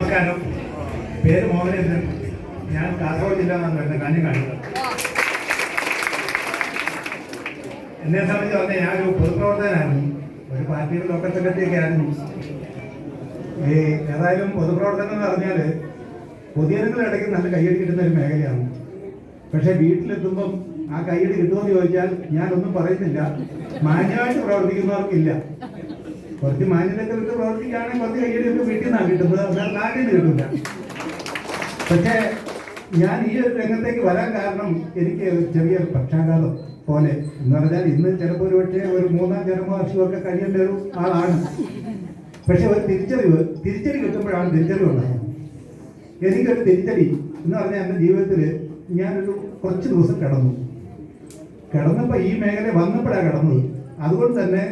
നമസ്കാരം പേര് മോഹനേന്ദ്രൻ ഞാൻ കാസർഗോഡ് ജില്ല നിന്നാണ് വരുന്നത് കാഞ്ഞങ്ങാട് എന്നെ സംബന്ധിച്ച് പറഞ്ഞാൽ ഞാനൊരു പൊതുപ്രവർത്തകനായിരുന്നു. ഒരു പാർട്ടിയുടെ ലോക്കൽ സെക്രട്ടറി ഒക്കെ ആയിരുന്നു. ഈ ഏതായാലും പൊതുപ്രവർത്തനം എന്ന് പറഞ്ഞാൽ പൊതുജനങ്ങളുടെ ഇടയ്ക്ക് നല്ല കയ്യടി കിട്ടുന്ന ഒരു മേഖലയാണ്. പക്ഷെ വീട്ടിലെത്തുമ്പം ആ കയ്യടി കിട്ടുമെന്ന് ചോദിച്ചാൽ ഞാനൊന്നും പറയുന്നില്ല. മാന്യമായിട്ട് പ്രവർത്തിക്കുന്നവർക്കില്ല. കുറച്ച് മാന്യതൊക്കെ വിട്ട് പ്രവർത്തിക്കുകയാണെങ്കിൽ കുറച്ച് കയ്യടിയൊക്കെ വീട്ടിൽ കിട്ടുന്നത് എന്നാൽ നാട്ടിൽ നിന്ന് കിട്ടില്ല പക്ഷേ ഞാൻ ഈ ഒരു രംഗത്തേക്ക് വരാൻ കാരണം എനിക്ക് ചെറിയ പക്ഷാഘാതം പോലെ എന്ന് പറഞ്ഞാൽ ഇന്ന് ചിലപ്പോൾ ഒരു പക്ഷേ ഒരു മൂന്നാം ജന്മവാർഷികമൊക്കെ കഴിയേണ്ട ഒരു ആളാണ്. പക്ഷെ ഒരു തിരിച്ചറിവ് തിരിച്ചടി കിട്ടുമ്പോഴാണ് തിരിച്ചറിവ് ഉണ്ടാകുന്നത് എനിക്കൊരു തിരിച്ചടി എന്ന് പറഞ്ഞാൽ എന്റെ ജീവിതത്തിൽ ഞാനൊരു കുറച്ച് ദിവസം കിടന്നു. കിടന്നപ്പോൾ ഈ മേഖല വന്നപ്പോഴാണ് കിടന്നത്. അതുകൊണ്ട് തന്നെ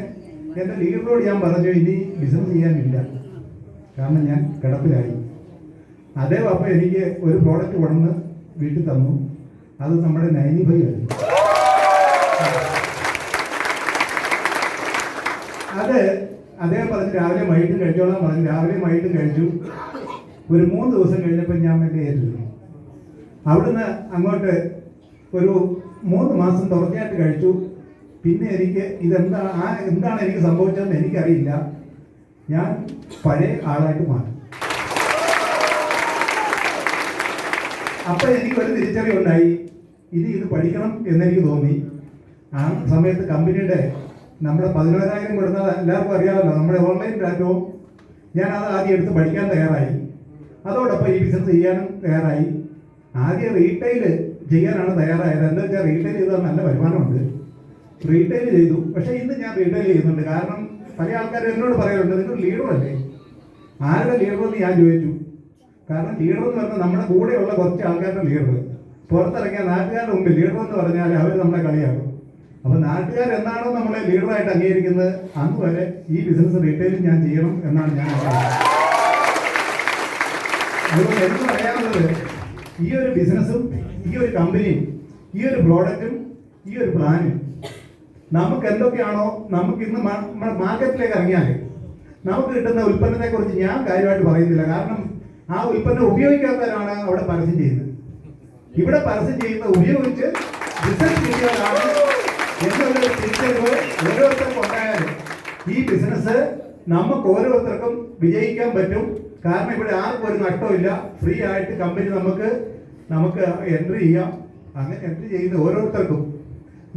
എന്റെ ലീഡറോട് ഞാൻ പറഞ്ഞു ഇനി ബിസിനസ് ചെയ്യാനില്ല. കാരണം ഞാൻ കിടപ്പിലായി. അതേ അപ്പം എനിക്ക് ഒരു പ്രോഡക്റ്റ് കൊണ്ടുവന്ന് വീട്ടിൽ തന്നു. അത് നമ്മുടെ നൈനി ഭൈ ആയിരുന്നു. അത് അദ്ദേഹം പറഞ്ഞ് രാവിലെ വൈകിട്ടും കഴിച്ചോളാം പറഞ്ഞു. രാവിലെ വൈകിട്ടും കഴിച്ചു. ഒരു മൂന്ന് ദിവസം കഴിഞ്ഞപ്പോൾ ഞാൻ എന്റെ ഏറ്റെടുത്തു അവിടുന്ന് അങ്ങോട്ട് ഒരു മൂന്ന് മാസം തുടർച്ചയായിട്ട് കഴിച്ചു. പിന്നെ എനിക്ക് ഇതെന്താണ് ആ എന്താണ് എനിക്ക് സംഭവിച്ചതെന്ന് എനിക്കറിയില്ല. ഞാൻ പഴയ ആളായിട്ട് മാറി. അപ്പൊ എനിക്ക് ഒരു തിരിച്ചറിവുണ്ടായി ഇനി ഇത് പഠിക്കണം എന്നെനിക്ക് തോന്നി. ആ സമയത്ത് കമ്പനിയുടെ നമ്മുടെ പതിനോരായിരം കൊടുക്കുന്നത് എല്ലാവർക്കും അറിയാമല്ലോ നമ്മുടെ ഓൺലൈൻ പ്ലാറ്റ്ഫോം ഞാൻ അത് ആദ്യം എടുത്ത് പഠിക്കാൻ തയ്യാറായി. അതോടൊപ്പം ഈ ബിസിനസ് ചെയ്യാനും തയ്യാറായി. ആദ്യം റീറ്റെയിൽ ചെയ്യാനാണ് തയ്യാറായത്. എന്താ വെച്ചാൽ റീറ്റെയിൽ ചെയ്താൽ നല്ല വരുമാനമുണ്ട്. റീറ്റെയിൽ ചെയ്തു. പക്ഷേ ഇന്ന് ഞാൻ റീറ്റെയിൽ ചെയ്യുന്നുണ്ട്. കാരണം പല ആൾക്കാരും എന്നോട് പറയാറുണ്ട് നിങ്ങൾ ലീഡറല്ലേ ആരുടെ ലീഡർ എന്ന് ഞാൻ ചോദിച്ചു. കാരണം ലീഡർ എന്ന് പറഞ്ഞാൽ നമ്മുടെ കൂടെയുള്ള കുറച്ച് ആൾക്കാരുടെ ലീഡർ പുറത്തിറങ്ങിയ നാട്ടുകാരുടെ മുമ്പിൽ ലീഡർ എന്ന് പറഞ്ഞാൽ അവർ നമ്മളെ കളിയാക്കും അപ്പോൾ നാട്ടുകാർ എന്നാണോ നമ്മളെ ലീഡറായിട്ട് അംഗീകരിക്കുന്നത് അന്ന് വരെ ഈ ബിസിനസ് റീറ്റെയിലും ഞാൻ ചെയ്യണം എന്നാണ് ഞാൻ അതുകൊണ്ട് എനിക്ക് പറയാനുള്ളത് ഈ ഒരു ബിസിനസ്സും ഈ ഒരു കമ്പനിയും ഈ ഒരു പ്രോഡക്റ്റും ഈ ഒരു പ്ലാനും നമുക്ക് എന്തൊക്കെയാണോ നമുക്ക് ഇന്ന് മാർക്കറ്റിലേക്ക് ഇറങ്ങിയാൽ നമുക്ക് കിട്ടുന്ന ഉൽപ്പന്നത്തെ കുറിച്ച് ഞാൻ കാര്യമായിട്ട് പറയുന്നില്ല. കാരണം ആ ഉൽപ്പന്നം ഉപയോഗിക്കാത്തവരാണ് അവിടെ പരസ്യം ചെയ്യുന്നത്. ഇവിടെ പരസ്യം ചെയ്യുന്ന ഉപയോഗിച്ച് ബിസിനസ് ചെയ്യുന്നവരാണ് എന്നുള്ള തിരിച്ചറിവ് ഓരോരുത്തർക്കും ഉണ്ടായാലും ഈ ബിസിനസ് നമുക്ക് ഓരോരുത്തർക്കും വിജയിക്കാൻ പറ്റും. കാരണം ഇവിടെ ആർക്കും ഒരു നഷ്ടമില്ല ഫ്രീ ആയിട്ട് കമ്പനി നമുക്ക് നമുക്ക് എൻട്രി ചെയ്യാം. അങ്ങനെ എൻട്രി ചെയ്യുന്ന ഓരോരുത്തർക്കും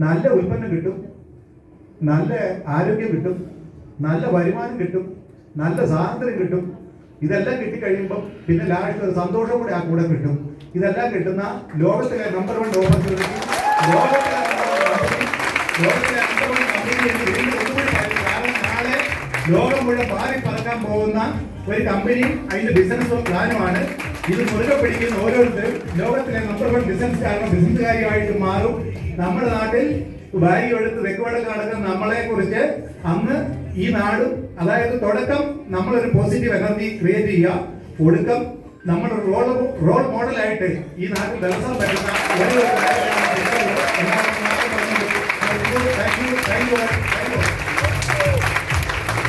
നല്ല ഉൽപ്പന്നം കിട്ടും. നല്ല ആരോഗ്യം കിട്ടും നല്ല വരുമാനം കിട്ടും നല്ല സ്വാതന്ത്ര്യം കിട്ടും. ഇതെല്ലാം കിട്ടിക്കഴിയുമ്പം പിന്നെ ലാസ്റ്റ് ഒരു സന്തോഷം കൂടെ ആ കൂടെ കിട്ടും. ഇതെല്ലാം കിട്ടുന്ന ലോകത്തിലെ നമ്പർ വൺ ഓപ്പർച്യൂണിറ്റി ലോകത്തിലെ നമ്പർ വൺ കമ്പനി ലോകം മുഴുവൻ മാറി പറക്കാൻ പോകുന്ന ഒരു കമ്പനിയും അതിന്റെ ബിസിനസ് പ്ലാനുമാണ് ഇത് മുറുകെ പിടിക്കുന്ന ഓരോരുത്തരും ലോകത്തിലെ നമ്പർ വൺ ബിസിനസ് കാരണം ബിസിനസ്സുകാരിയായിട്ട് മാറും. നമ്മുടെ നാട്ടിൽ ബാഗ് എടുത്ത് തെക്കുവടക്ക് നടക്കുന്ന നമ്മളെ കുറിച്ച് അന്ന് ഈ നാടും അതായത് തുടക്കം നമ്മളൊരു പോസിറ്റീവ് എനർജി ക്രിയേറ്റ് ചെയ്യുക. ഒടുക്കം നമ്മൾ റോൾ റോൾ മോഡലായിട്ട് ഈ നാട്ടിൽ ദിവസം പറ്റുന്ന